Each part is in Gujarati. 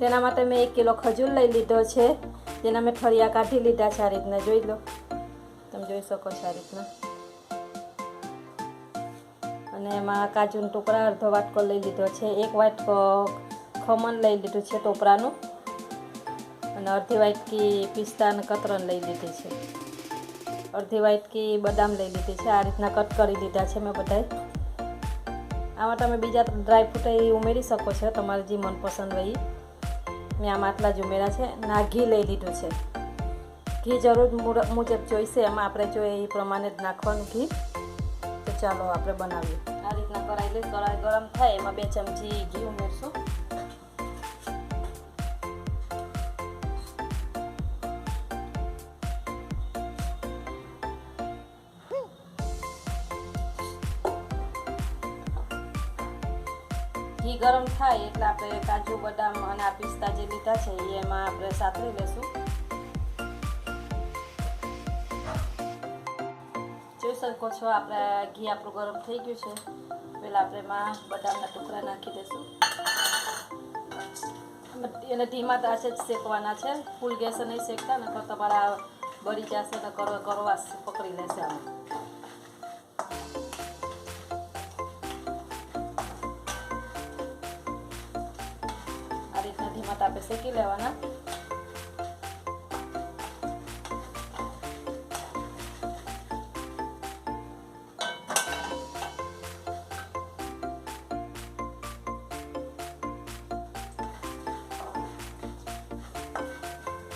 તેના માટે મેં એક કિલો ખજૂર લઈ લીધો છે. જેના મેં ફરિયા કાઢી લીધા છે, આ રીતના જોઈ લો. તમે જોઈ શકો છો આ રીતના. અને એમાં કાજુનો ટુકડા, અડધો વાટકો લઈ લીધો છે, એક વાટકો ખમણ લઈ લીધું છે ટોપરાનું. અને અડધી વાટકી પિસ્તા અને કતરણ લઈ લીધી છે. અડધી વાટકી બદામ લઈ લીધી છે, આ રીતના કટ કરી લીધા છે મેં બધાય. આમાં તમે બીજા ડ્રાયફ્રૂટ ઉમેરી શકો છો, તમારે જે મનપસંદ હોય. મેં આમાં આટલા જ ઉમેરા છે. અને ઘી લઈ લીધું છે. ઘી જરૂર મુજબ જોઈશે. એમાં આપણે જોઈએ એ પ્રમાણે જ નાખવાનું ઘી. તો ચાલો આપણે બનાવીએ. આ રીતના કરાવી લઈ કઢાઈ ગરમ થાય એમાં બે ચમચી ઘી ઉમેરશું. થાય એટલે આપણે કાજુ, બદામ અને આ પિસ્તા જે લીધા છે એમાં આપણે સાતરી લેશું. જોઈ શકો છો, આપણે ઘી આપણું ગરમ થઈ ગયું છે. પહેલાં આપણે એમાં બદામના ટુકડા નાખી દઈશું એને ધીમા તાસે જ શેકવાના છે. ફૂલ ગેસે નહીં શેકતા ને તો તમારા બળી જશે ને કરો, કરવાસ પકડી લેશે આમાં. તાપે શેકી લેવાના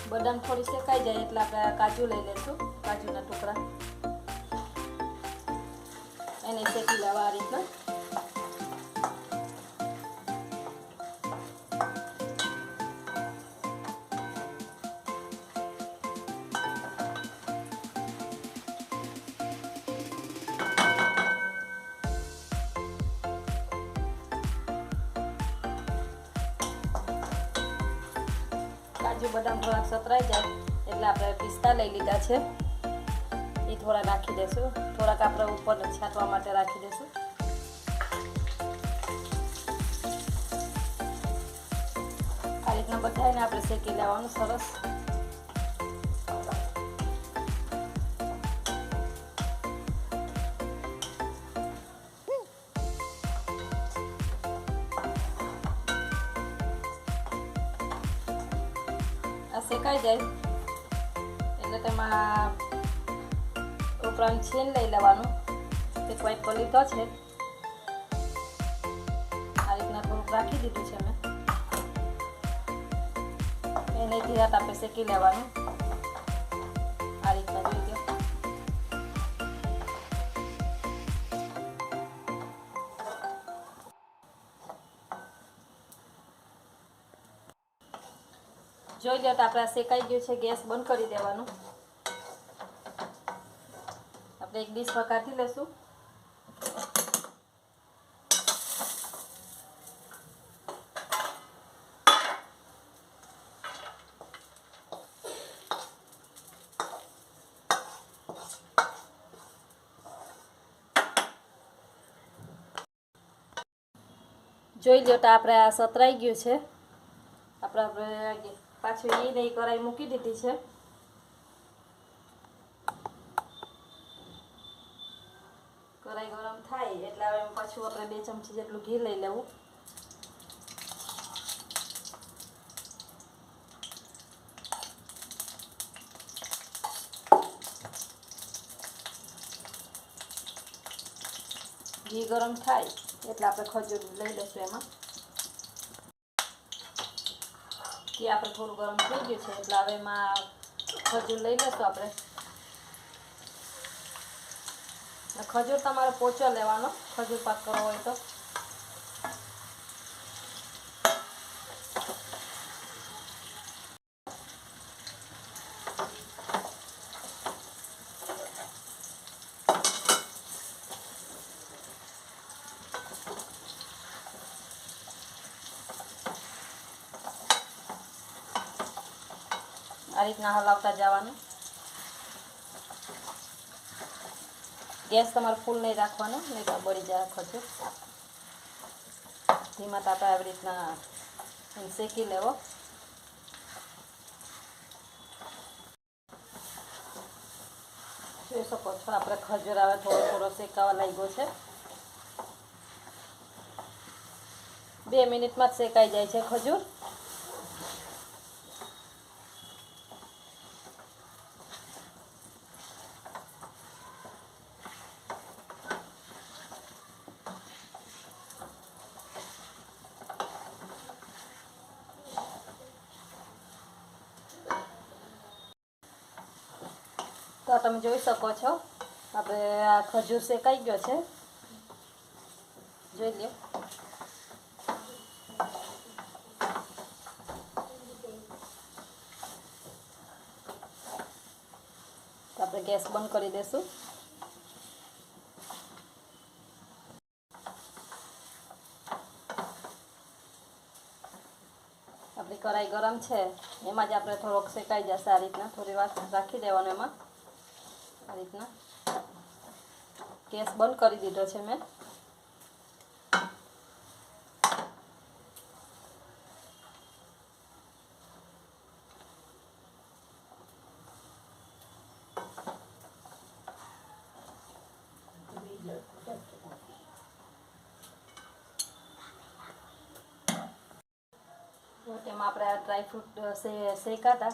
બદામ થોડી શેકાઈ જાય એટલે આપણે કાજુ લઈ લઈશું, કાજુના ટુકડા. એને શેકી લેવા આ રીતના. કાજુ બદામ થોડાક સતરાઈ જાય, એટલે આપણે પિસ્તા લઈ લીધા છે. એ થોડા નાખી દઈશું થોડાક આપણે ઉપર છાંટવા માટે રાખી દઈશું આ રીતના બધાને આપણે શેકી લેવાનું સરસ. આ શેકાઈ જાય. એટલે તેમાં ઉપરાંત છેન લઈ લેવાનું. તે વાઇટ પર લીધો છે. આ રીતના થોડુંક રાખી દીધું છે મેં એને ધીરા તાપે શેકી લેવાનું. જોઈ લો તો આપણે શેકાઈ ગયું છે, ગેસ બંધ કરી દેવાનું. આપણે એક ડીશમાં કાઢી લેશું. જોઈ લો તો આપણે આ સતરાઈ ગયું છે. આપણે આપણે પાછું એ નહીં કરાઈ મૂકી દીધી છે. કરાઈ ગરમ થાય, એટલે હવે પાછું આપણે બે ચમચી જેટલું ઘી લઈ લેવું. ઘી ગરમ થાય, એટલે આપણે ખજૂર લઈ લઈશું એમાં. ઘી આપણે થોડું ગરમ થઈ ગયું છે, એટલે હવે એમાં ખજૂર લઈ લઈશું આપણે. ખજૂર તમારે પોચો લેવાનો, ખજૂર પાક કરવો હોય તો. આ રીતના હલાવતા જવાનું. ગેસ તમારે ફૂલ નહીં રાખવાનો, નહીં તો બળી જાય ખજૂર ધીમા તાપા આવી રીતના શેકી લેવો. જોઈ શકો છો, આપણે ખજૂર આવે થોડો થોડો શેકાવા લાગ્યો છે. બે મિનિટમાં જ શેકાઈ જાય છે ખજૂર. તો તમે જોઈ શકો છો. હવે આ ખજૂર શેકાઈ ગયો છે. જોઈ લો આપણે ગેસ બંધ કરી દઈશું આપણી કઢાઈ ગરમ છે. એમાં જ આપણે થોડોક શેકાઈ જશે આ રીતના. થોડી વાર રાખી દેવાનું એમાં. આ રીતના. ગેસ બંધ કરી દીધો છે મેં. તેમાં આપણે આ ડ્રાયફ્રૂટ શેકાતા.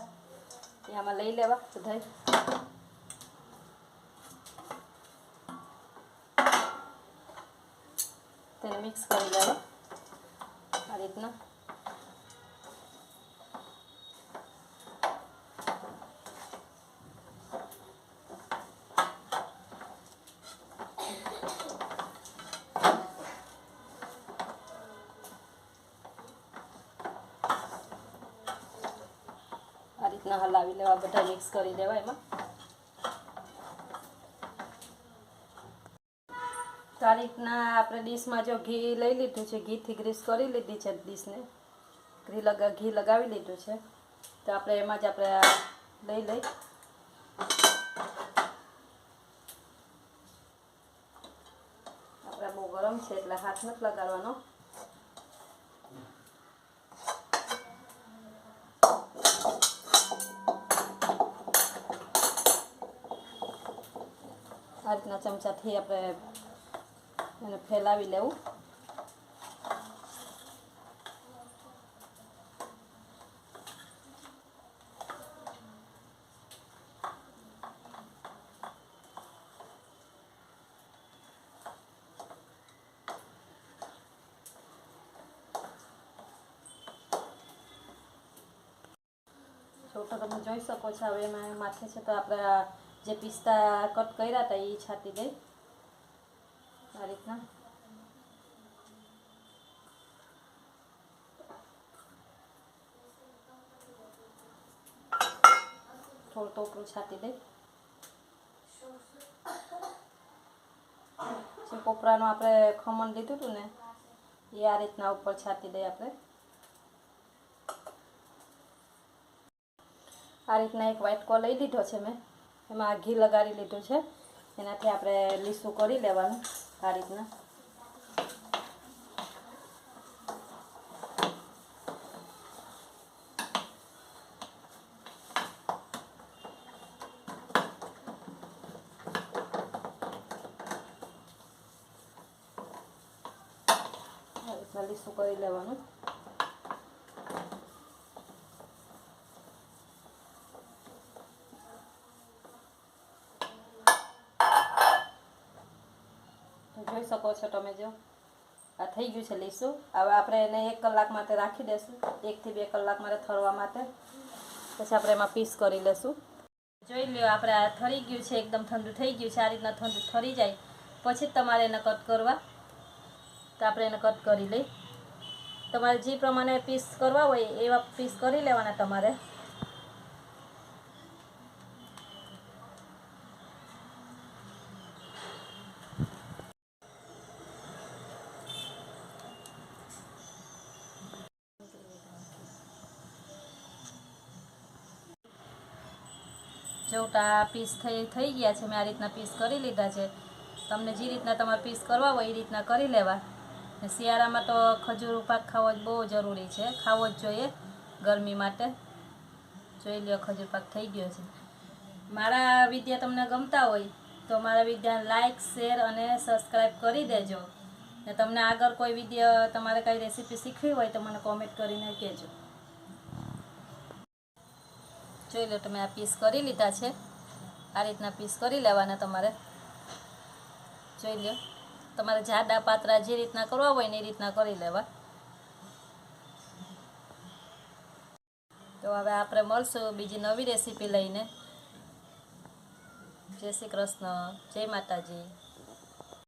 તે આમાં લઈ લેવા બધાય મિક્સ કરી લેવા આ રીતના. આ રીતના હલાવી લેવા બધા મિક્સ કરી દેવા એમાં. આ આપણે ડીશમાં જો ઘી લઈ લીધું છે, ઘીથી ગ્રીસ કરી લીધી છે ડીશને. ઘી લગા, ઘી લગાવી લીધું છે. તો આપણે એમાં જ આપણે લઈ લઈ. આપણે બહુ ગરમ છે એટલે હાથ નથી લગાડવાનો. આ રીતના ચમચાથી આપણે એને ફેલાવી લેવું. છોટો તમે જોઈ શકો છો. હવે એમાં માથે છે તો આપણે જે પિસ્તા કટ કર્યા હતા એ છાંટી દઈ. રીતના થોડું ટોપરું છાતી દઈ જે કોપરાનું આપણે ખમણ લીધું હતું ને એ આ રીતના ઉપર છાતી દઈએ આપણે આ રીતના એક વાટકો લઈ લીધો છે મેં એમાં ઘી લગાડી લીધું છે એનાથી આપણે લીસું કરી લેવાનું આ રીતના રીતના લીસું કરી લેવાનું શકો છો તમે જો. આ થઈ ગયું છે લીસું. હવે આપણે એને એક કલાક માટે રાખી દેશું. એકથી બે કલાક માટે થરવા માટે. પછી આપણે એમાં પીસ કરી લેશું. જોઈ લ્યો, આપણે આ થરી ગયું છે, એકદમ ઠંડુ થઈ ગયું છે. આ રીતના ઠંડુ થરી જાય. પછી તમારે એને કટ કરવા. તો આપણે એને કટ કરી લઈ. તમારે જે પ્રમાણે પીસ કરવા હોય એવા પીસ કરી લેવાના તમારે. જોટા પીસ થઈ થઈ ગયા છે, મેં આ રીતના પીસ કરી લીધા છે. તમને જે રીતના તમારે પીસ કરવા હોય એ રીતના કરી લેવા. શિયાળામાં તો ખજૂર, પાક ખાવો જ બહુ જરૂરી છે. ખાવો જ જોઈએ ગરમી માટે. જોઈ લ્યો, ખજૂર પાક થઈ ગયો છે. મારા વિદ્યા તમને ગમતા હોય તો મારા વિદ્યા લાઇક શેર અને સબસ્ક્રાઈબ કરી દેજો. ને તમને આગળ કોઈ વિદ્યા તમારે કઈ રેસીપી શીખવી હોય તો મને કોમેન્ટ કરીને કહેજો. જોઈ લો, તમે આ પીસ કરી લીધા છે. આ રીતના પીસ કરી લેવાના તમારે. જોઈ લો તમારે જાડા પાતરા જે રીતના કરવા હોય ને એ રીતના કરી લેવા. તો હવે આપણે મળશું બીજી નવી રેસીપી લઈને. જય શ્રી કૃષ્ણ. જય માતાજી.